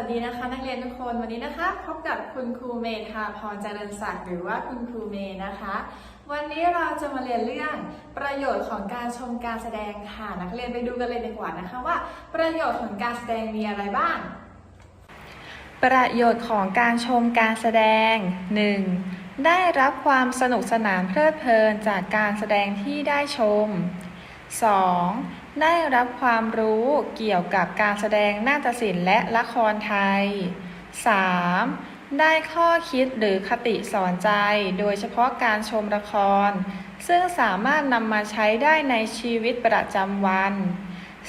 วัสดีนะคะ นักเรียนทุกคนวันนี้นะคะ พบกับคุณครูเมย์ค่ะพรเจริญศักดิ์หรือว่าคุณครูเมย์นะคะ วันนี้เราจะมาเรียนเรื่องประโยชน์ของการชมการแสดงค่ะ นักเรียนไปดูกันเลยดีกว่านะคะว่า ประโยชน์ของการแสดงมีอะไรบ้าง ประโยชน์ของการชมการแสดง 1. ได้รับความสนุกสนานเพลิดเพลินจากการแสดงที่ได้ชม 2. ได้รับความรู้เกี่ยวกับการแสดงนาฏศิลป์และละครไทย 3. ได้ข้อคิดหรือคติสอนใจ โดยเฉพาะการชมละคร ซึ่งสามารถนำมาใช้ได้ในชีวิตประจำวัน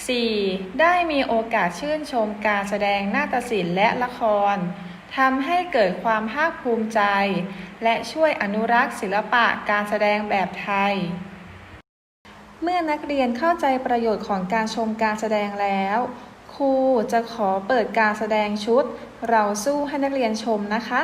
4. ได้มีโอกาสชื่นชมการแสดงนาฏศิลป์และละครทำให้เกิดความภาคภูมิใจ และช่วยอนุรักษ์ศิลปะการแสดงแบบไทย เมื่อนักเรียนเข้าใจประโยชน์ของการชมการแสดงแล้ว ครูจะขอเปิดการแสดงชุด เราสู้ให้นักเรียนชมนะคะ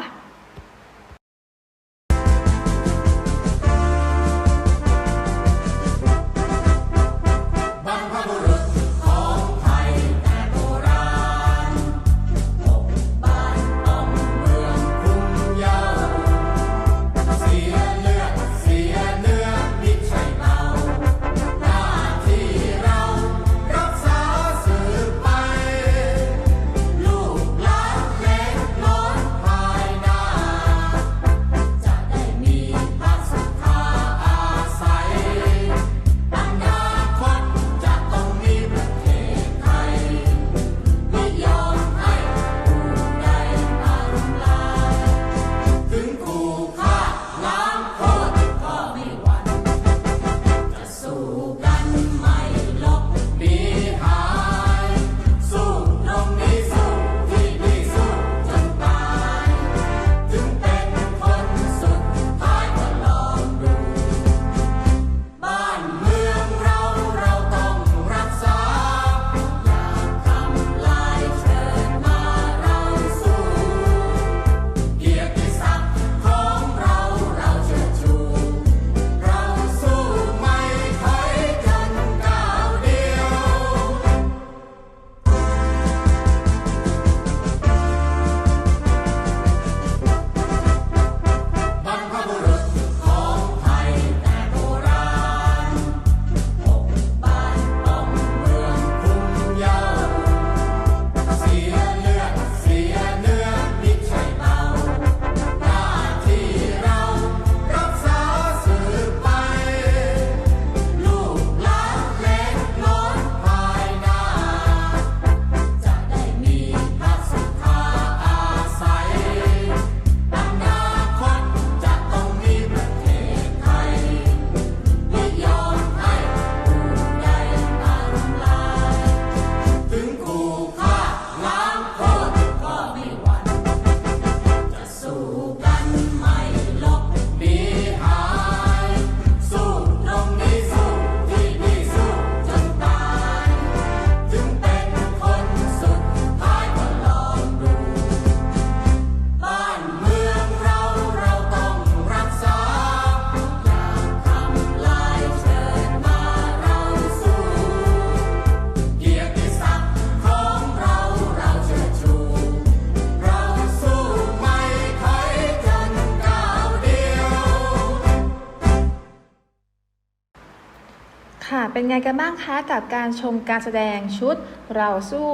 เป็นไงกันบ้างคะกับการชมการแสดงชุดเราสู้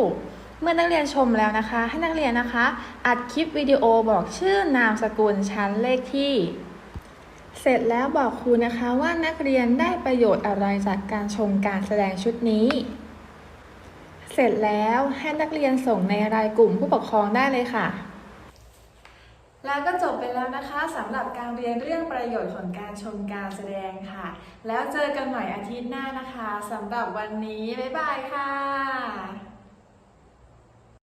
เมื่อนักเรียนชมแล้วนะคะ ให้นักเรียนนะคะ อัดคลิปวิดีโอบอกชื่อนามสกุลชั้นเลขที่ เสร็จแล้วบอกครูนะคะว่านักเรียนได้ประโยชน์อะไรจากการชมการแสดงชุดนี้ เสร็จแล้วให้นักเรียนส่งในรายกลุ่มผู้ปกครองได้เลยค่ะ แล้วก็จบไปแล้วนะคะสำหรับการเรียนเรื่องประโยชน์ของการชมการแสดงค่ะ แล้วเจอกันใหม่อาทิตย์หน้านะคะสำหรับวันนี้ บ๊ายบายค่ะ